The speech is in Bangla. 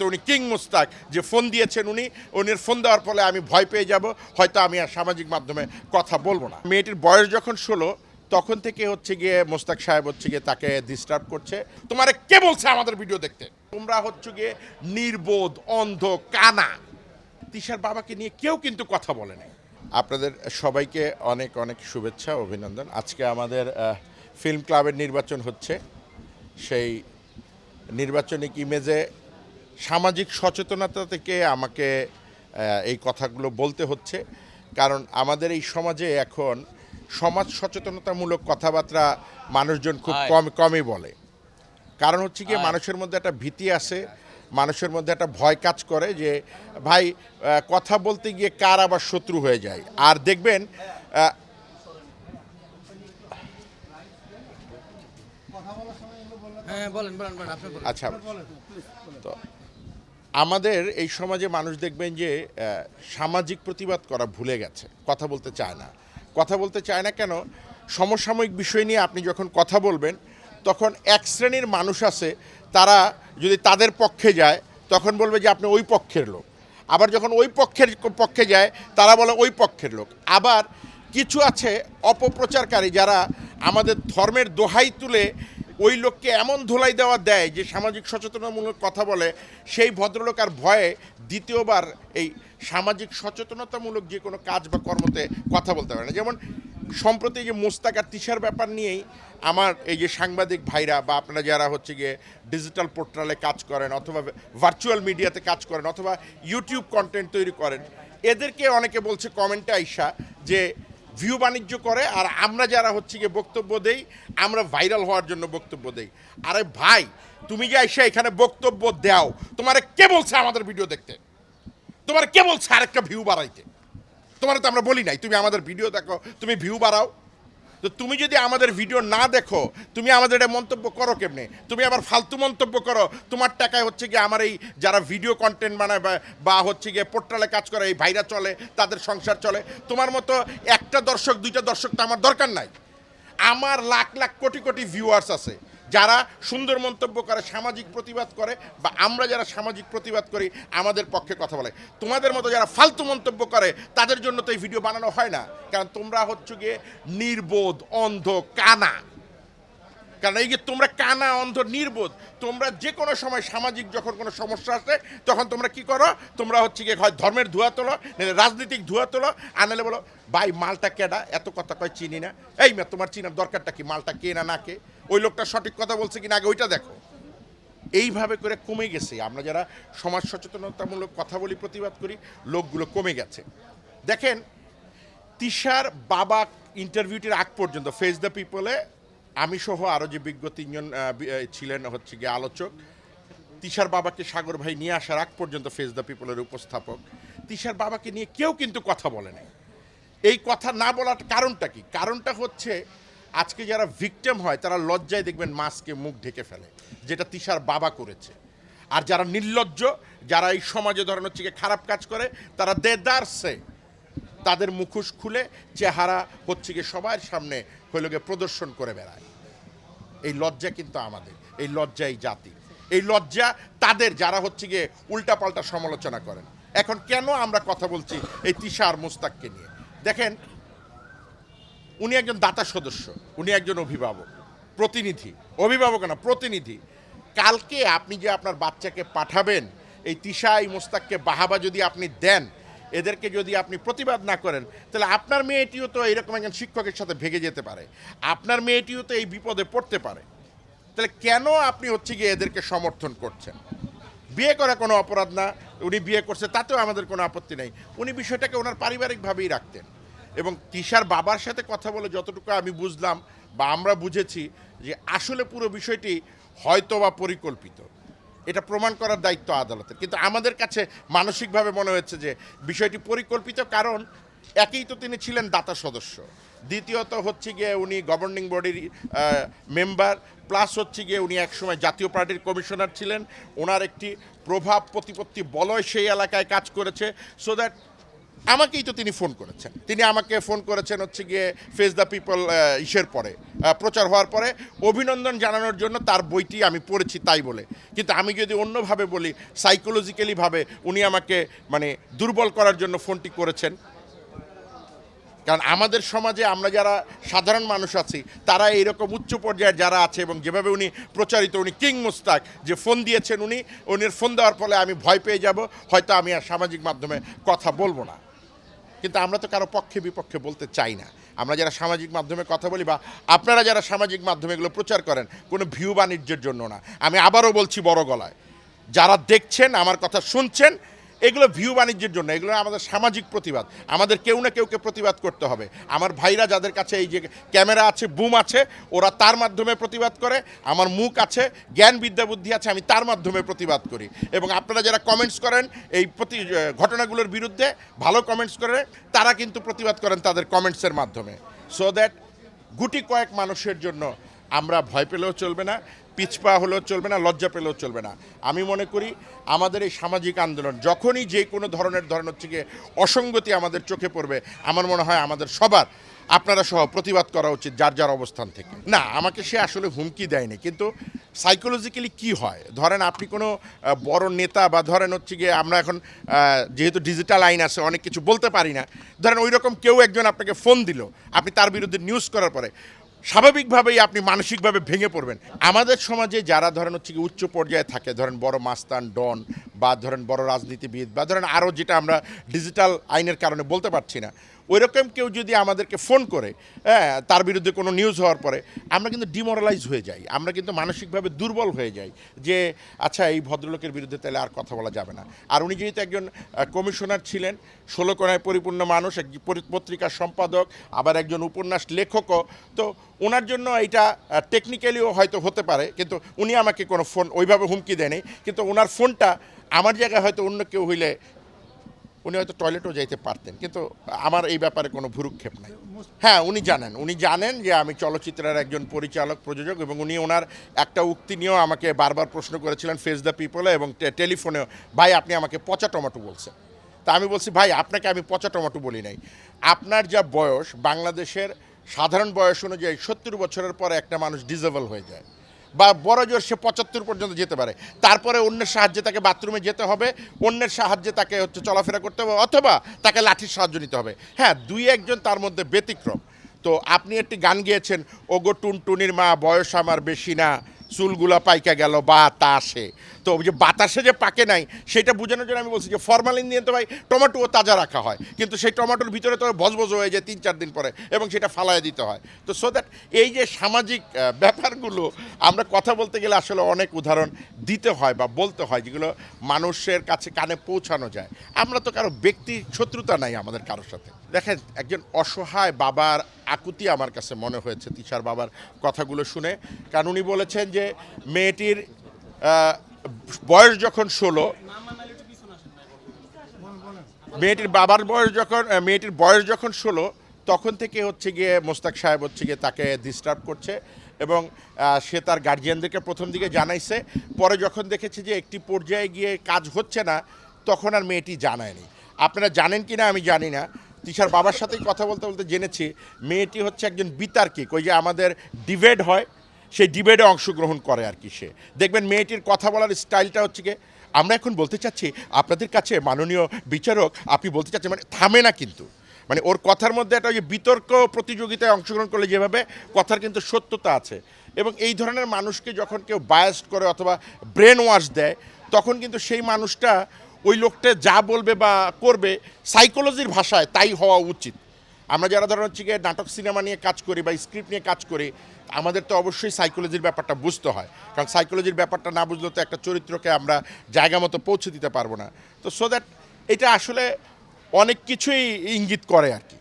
তো উনি কিং মুস্তাক। যে ফোন দিয়েছেন উনি, উনির ফোন দেওয়ার ফলে আমি ভয় পেয়ে যাব, হয়তো আমি আর সামাজিক মাধ্যমে কথা বলব না। মেয়েটির বয়স যখন ষোলো, তখন থেকে হচ্ছে গিয়ে মোস্তাক সাহেব হচ্ছে গিয়ে তাকে ডিস্টার্ব করছে। তোমারে কে বলছে আমাদের ভিডিও দেখতে? তোমরা হচ্ছে গিয়ে নির্বোধ, অন্ধ, কানা। তিশার বাবাকে নিয়ে কেউ কিন্তু কথা বলে নাই। আপনাদের সবাইকে অনেক অনেক শুভেচ্ছা, অভিনন্দন। আজকে আমাদের ফিল্ম ক্লাবের নির্বাচন হচ্ছে। সেই নির্বাচনিক ইমেজে সামাজিক সচেতনতা থেকে আমাকে এই কথাগুলো বলতে হচ্ছে। কারণ আমাদের এই সমাজে এখন সমাজ সচেতনতামূলক কথাবার্তা মানুষজন খুব কম কমই বলে। কারণ হচ্ছে কি মানুষের মধ্যে একটা ভীতি আছে মানুষের মধ্যে একটা ভয় কাজ করে যে ভাই কথা বলতে গিয়ে কার আবার শত্রু হয়ে যায়? আর দেখবেন হ্যাঁ বলেন বলেন বলেন আপনি বলেন। আচ্ছা তো আমাদের এই সমাজে মানুষ দেখবেন যে সামাজিক প্রতিবাদ করা ভুলে গেছে। কথা বলতে চায় না। কথা বলতে চায় না কেন? সমসাময়িক বিষয় নিয়ে আপনি যখন কথা বলবেন, তখন এক শ্রেণির মানুষ আছে, তারা যদি তাদের পক্ষে যায়, তখন বলবে যে, আপনি ওই পক্ষের লোক। আবার যখন ওই পক্ষের পক্ষে যায়, তারা বলে, ওই পক্ষের লোক। আবার কিছু আছে অপপ্রচারকারী যারা আমাদের ধর্মের দোহাই তুলে ওই লোককে এমন ধোলাই দেওয়া দেয় যে সামাজিক সচেতনতামূলক কথা বলে, সেই ভদ্রলোক আর ভয়ে দ্বিতীয়বার এই সামাজিক সচেতনতামূলক যে কোনো কাজ বা কর্মতে কথা বলতে পারে না। যেমন সম্প্রতি যে মোস্তাক আর তিশার ব্যাপার নিয়েই আমার এই যে সাংবাদিক ভাইরা বা আপনারা যারা হচ্ছে গিয়ে ডিজিটাল পোর্টালে কাজ করেন অথবা ভার্চুয়াল মিডিয়াতে কাজ করেন অথবা ইউটিউব কন্টেন্ট তৈরি করেন, এদেরকে অনেকে বলছে কমেন্টে আইসা যে ভিউ বাণিজ্য করে, আর আমরা যারা হচ্ছে গিয়ে বক্তব্য দেই, আমরা ভাইরাল হওয়ার জন্য বক্তব্য দেই। আরে ভাই, তুমি যে এসে এখানে বক্তব্য দাও, তোমার কে বলছে আমাদের ভিডিও দেখতে? তোমার কে বলছে আরেকটা ভিউ বাড়াইতে? তোমার তো আমরা বলি নাই, তুমি আমাদের ভিডিও দেখো, তুমি ভিউ বাড়াও। তো তুমি যদি আমাদের ভিডিও না দেখো, তুমি আমাদের এটা মন্তব্য করো কেমনে? তুমি আবার ফালতু মন্তব্য করো, তোমার টাকায় হচ্ছে গিয়ে আমার এই যারা ভিডিও কন্টেন্ট বানায় বা- হচ্ছে গিয়ে পোর্টালে কাজ করে, এই ভাইরা চলে, তাদের সংসার চলে, তোমার মতো একটা দর্শক, দুইটা দর্শক তো আমার দরকার নাই। আমার লাখ লাখ, কোটি কোটি ভিউয়ার্স আছে। যারা সুন্দর মন্তব্য করে, সামাজিক প্রতিবাদ করে, বা আমরা যারা সামাজিক প্রতিবাদ করি, আমাদের পক্ষে কথা বলে। তোমাদের মতো যারা ফালতু মন্তব্য করে, তাদের জন্য তো এই ভিডিও বানানো হয় না। কারণ তোমরা হচ্ছে গিয়ে নির্বোধ, অন্ধ, কানা। কারণ এই যে তোমরা কানা অন্ধ নির্বোধ, তোমরা যে কোনো সময় সামাজিক যখন কোনো সমস্যা আসে, তখন তোমরা কি করো? তোমরা হচ্ছে গিয়ে হয় ধর্মের ধোয়া তোলো রাজনৈতিক ধোয়া তোলো আনালে বলো, ভাই, মালটা কেডা? এত কথা কয় চিনি না। এই মা, তোমার চিনার দরকারটা কি? মালটা কে না না কে? ওই লোকটা সঠিক কথা বলছে কিনা আগে ওইটা দেখো। এইভাবে করে কমে গেছে। আমরা যারা সমাজ সচেতনতামূলক কথা বলি, প্রতিবাদ করি, লোকগুলো কমে গেছে। দেখেন, তিশার বাবা ইন্টারভিউটির আগ পর্যন্ত ফেস দ্য পিপলে আমি সহ আরও যে বিজ্ঞ তিনজন ছিলেন হচ্ছে গিয়ে আলোচক, তিশার বাবাকে সাগর ভাই নিয়ে আসার আগ পর্যন্ত ফেস দ্য পিপলের উপস্থাপক। তিশার বাবাকে নিয়ে কেউ কিন্তু কথা বলে নাই। এই কথা না বলার কারণটা কি? কারণটা হচ্ছে আজকে যারা ভিকটেম হয়, তারা লজ্জায় দেখবেন মাস্কে মুখ ঢেকে ফেলে, যেটা তিশার বাবা করেছে। আর যারা নির্লজ্জ, যারা এই সমাজে ধরেন হচ্ছে খারাপ কাজ করে, তারা দেদারসে তাদের মুখোশ খুলে চেহারা হচ্ছে গিয়ে সবার সামনে হইল গিয়ে প্রদর্শন করে বেড়ায়। এই লজ্জা কিন্তু আমাদের, এই লজ্জা এই জাতি। এই লজ্জা তাদের যারা হচ্ছে গিয়ে উল্টাপাল্টা সমালোচনা করেন। এখন কেন আমরা কথা বলছি এই তিশা আর মুস্তাককে নিয়ে? দেখেন, উনি একজন দাতা সদস্য, উনি একজন অভিভাবক, প্রতিনিধি। অভিভাবক না, প্রতিনিধি। কালকে আপনি যে আপনার বাচ্চাকে পাঠাবেন, এই তিশা, এই মোস্তাককে বাহাবা যদি আপনি দেন এদেরকে যদি আপনি প্রতিবাদ না করেন, তাহলে আপনার মেয়েটিও তো এরকম একজন শিক্ষকের সাথে ভেগে যেতে পারে। আপনার মেয়েটিও তো এই বিপদে পড়তে পারে। তাহলে কেন আপনি হচ্ছে গিয়ে এদেরকে সমর্থন করছেন? বিয়ে করা কোনো অপরাধ না, উনি বিয়ে করছে, তাতেও আমাদের কোনো আপত্তি নেই। উনি বিষয়টাকে ওনার পারিবারিকভাবেই রাখতেন। এবং তিশার বাবার সাথে কথা বলে যতটুকু আমি বুঝলাম বা আমরা বুঝেছি যে আসলে পুরো বিষয়টি হয়তো বা পরিকল্পিত। এটা প্রমাণ করার দায়িত্ব আদালতের। কিন্তু আমাদের কাছে মানসিকভাবে মনে হচ্ছে যে বিষয়টি পরিকল্পিত, কারণ একই তো তিনি ছিলেন দাতা সদস্য। দ্বিতীয়ত হচ্ছে গিয়ে উনি গভর্নিং বডির মেম্বার প্লাস হচ্ছে গিয়ে উনি একসময় জাতীয় পার্টির কমিশনার ছিলেন। ওনার একটি প্রভাব প্রতিপত্তি বলয় সেই এলাকায় কাজ করেছে। সো দ্যাট আমাকেই তো তিনি ফোন করেছেন। তিনি আমাকে ফোন করেছেন হচ্ছে গিয়ে ফেস দ্য পিপল ইসের পরে। প্রচার হওয়ার পরে অভিনন্দন জানানোর জন্য তার বইটি আমি পড়েছি তাই বলে। কিন্তু আমি যদি অন্যভাবে বলি সাইকোলজিক্যালিভাবে উনি আমাকে মানে দুর্বল করার জন্য ফোনটি করেছেন। কারণ আমাদের সমাজে আমরা যারা সাধারণ মানুষ আছি, তারা এইরকম উচ্চ পর্যায়ের যারা আছে এবং যেভাবে উনি প্রচারিত, উনি কিং মুস্তাক, যে ফোন দিয়েছেন উনি, উনির ফোন দেওয়ার ফলে আমি ভয় পেয়ে যাব। হয়তো আমি আর সামাজিক মাধ্যমে কথা বলব না। কিন্তু আমরা তো কারও পক্ষে বিপক্ষে বলতে চাই না। আমরা যারা সামাজিক মাধ্যমে কথা বলি বা আপনারা যারা সামাজিক মাধ্যমে এগুলো প্রচার করেন, কোনো ভিউ বাণিজ্যের জন্য না। আমি আবারও বলছি বড় গলায়, যারা দেখছেন, আমার কথা শুনছেন এগুলো ভিউ বাণিজ্যের জন্য, এগুলো আমাদের সামাজিক প্রতিবাদ। আমাদের কেউ না কেউকে প্রতিবাদ করতে হবে। আমার ভাইরা যাদের কাছে এই যে ক্যামেরা আছে, বুম আছে, ওরা তার মাধ্যমে প্রতিবাদ করে, আমার মুখ আছে জ্ঞান বিদ্যা বুদ্ধি আছে, আমি তার মাধ্যমে প্রতিবাদ করি। এবং আপনারা যারা কমেন্টস করেন এই প্রতি ঘটনাগুলোর বিরুদ্ধে, ভালো কমেন্টস করে, তারা কিন্তু প্রতিবাদ করেন তাদের কমেন্টসের মাধ্যমে। সো দ্যাট গুটি কয়েক মানুষের জন্য আমরা ভয় পেলেও চলবে না, পিছপা হলেও চলবে না, লজ্জা পেলেও চলবে না। আমি মনে করি আমাদের এই সামাজিক আন্দোলন, যখনই যে কোনো ধরনের ধরন হচ্ছে গিয়ে অসঙ্গতি আমাদের চোখে পড়বে, আমার মনে হয় আমাদের সবার, আপনারা সহ প্রতিবাদ করা উচিত যার যার অবস্থান থেকে। না, আমাকে সে আসলে হুমকি দেয়নি, কিন্তু সাইকোলজিক্যালি কি হয়? ধরেন আপনি কোনো বড় নেতা বা ধরেন হচ্ছে গিয়ে আমরা এখন যেহেতু ডিজিটাল আইন আছে, অনেক কিছু বলতে পারি না, ধরেন ওই রকম কেউ একজন আপনাকে ফোন দিল, আপনি তার বিরুদ্ধে নিউজ করার পরে স্বাভাবিকভাবেই আপনি মানসিকভাবে ভেঙে পড়বেন। আমাদের সমাজে যারা ধরেন হচ্ছে কি উচ্চ পর্যায়ে থাকে, ধরেন বড় মাস্তান, ডন বা ধরেন বড় রাজনীতিবিদ বা ধরেন আরও যেটা আমরা ডিজিটাল আইনের কারণে বলতে পারছি না ওইরকম কেউ যদি আমাদেরকে ফোন করে হ্যাঁ তার বিরুদ্ধে কোনো নিউজ হওয়ার পরে, আমরা কিন্তু ডিমোরালাইজ হয়ে যাই। আমরা কিন্তু মানসিকভাবে দুর্বল হয়ে যাই যে আচ্ছা এই ভদ্রলোকের বিরুদ্ধে তাহলে আর কথা বলা যাবে না। আর উনি যেহেতু একজন কমিশনার ছিলেন, ষোলো কোনায় পরিপূর্ণ মানুষ, এক পত্রিকার সম্পাদক, আবার একজন উপন্যাস লেখকও, তো ওনার জন্য এটা টেকনিক্যালিও হয়তো হতে পারে, কিন্তু উনি আমাকে কোনো ফোন ওইভাবে হুমকি দেয়নি। কিন্তু ওনার ফোনটা আমার জায়গায় হয়তো অন্য কেউ হইলে উনি হয়তো টয়লেটও যাইতে পারতেন কিন্তু আমার এই ব্যাপারে কোনো ভুরুক্ষেপ নাই। হ্যাঁ উনি জানেন উনি জানেন যে আমি চলচ্চিত্রের একজন পরিচালক প্রযোজক এবং উনি ওনার একটা উক্তি নিয়েও আমাকে বারবার প্রশ্ন করেছিলেন ফেস দ্য পিপলে এবং টেলিফোনেও ভাই আপনি আমাকে পচা টমাটো বলছেন। তা আমি বলছি ভাই আপনাকে আমি পচা টমাটো বলি নাই। আপনার যা বয়স বাংলাদেশের সাধারণ বয়স অনুযায়ী সত্তর বছরের পরে একটা মানুষ ডিজেবল হয়ে যায়। বা বড় জোর সে পঁচাত্তর পর্যন্ত যেতে পারে। তারপরে অন্যের সাহায্যে তাকে বাথরুমে যেতে হবে, অন্যের সাহায্যে তাকে হচ্ছে চলাফেরা করতে হবে, অথবা তাকে লাঠির সাহায্য নিতে হবে। হ্যাঁ দুই একজন তার মধ্যে ব্যতিক্রম। তো আপনি একটি গান গিয়েছেন, ওগো টুনটুনির মা, বয়স আমার বেশি না, চুলগুলা পাইকা গেল বা তা তো ওই যে বাতাসে যে পাকে নাই, সেটা বোঝানোর জন্য আমি বলছি যে ফরমালিন দিয়ে তো ভাই টমেটোও তাজা রাখা হয়। কিন্তু সেই টমেটোর ভিতরে তো বজবজ হয়ে যায় তিন চার দিন পরে এবং সেটা ফালায় দিতে হয়। তো সো দ্যাট এই যে সামাজিক ব্যাপারগুলো, আমরা কথা বলতে গেলে আসলে অনেক উদাহরণ দিতে হয় বা বলতে হয়, যেগুলো মানুষের কাছে কানে পৌঁছানো যায়। আমরা তো কারও ব্যক্তি শত্রুতা নাই আমাদের কারোর সাথে। দেখেন, একজন অসহায় বাবার আকুতি আমার কাছে মনে হয়েছে তিশার বাবার কথাগুলো শুনে। কারণ উনি বলেছেন যে মেয়েটির বয়স যখন ষোলো, মেয়েটির বাবার বয়স যখন মেয়েটির বয়স যখন ষোলো, তখন থেকে হচ্ছে গিয়ে মোস্তাক সাহেব হচ্ছে গিয়ে তাকে ডিস্টার্ব করছে এবং সে তার গার্জিয়ানদেরকে প্রথম দিকে জানাইছে। পরে যখন দেখেছে যে একটি পর্যায়ে গিয়ে কাজ হচ্ছে না, তখন আর মেয়েটি জানায়নি। আপনারা জানেন কি না আমি জানি না। তিশার বাবার সাথেই কথা বলতে বলতে জেনেছি, মেয়েটি হচ্ছে একজন বিতার্কিক, ওই যে আমাদের ডিবেট হয় সেই ডিবেটে অংশগ্রহণ করে আর কি সে। দেখবেন মেয়েটির কথা বলার স্টাইলটা হচ্ছে গিয়ে, আমরা এখন বলতে চাচ্ছি, আপনাদের কাছে মাননীয় বিচারক, আপনি বলতে চাচ্ছেন মানে থামে না কিন্তু। মানে ওর কথার মধ্যে একটা ওই বিতর্ক প্রতিযোগিতায় অংশগ্রহণ করলে যেভাবে, কথার কিন্তু সত্যতা আছে। এবং এই ধরনের মানুষকে যখন কেউ বায়াস্ট করে অথবা ব্রেন ওয়াশ দেয়, তখন কিন্তু সেই মানুষটা ওই লোকটা যা বলবে বা করবে সাইকোলজির ভাষায় তাই হওয়া উচিত। আমরা যারা ধরো হচ্ছে গিয়ে নাটক, সিনেমা নিয়ে কাজ করি বা স্ক্রিপ্ট নিয়ে কাজ করি, আমাদের তো অবশ্যই সাইকোলজির ব্যাপারটা বুঝতে হয়। কারণ সাইকোলজির ব্যাপারটা না বুঝলে তো একটা চরিত্রকে আমরা জায়গা মতো পৌঁছে দিতে পারব না। তো সো দ্যাট এটা আসলে অনেক কিছুই ইঙ্গিত করে আর কি।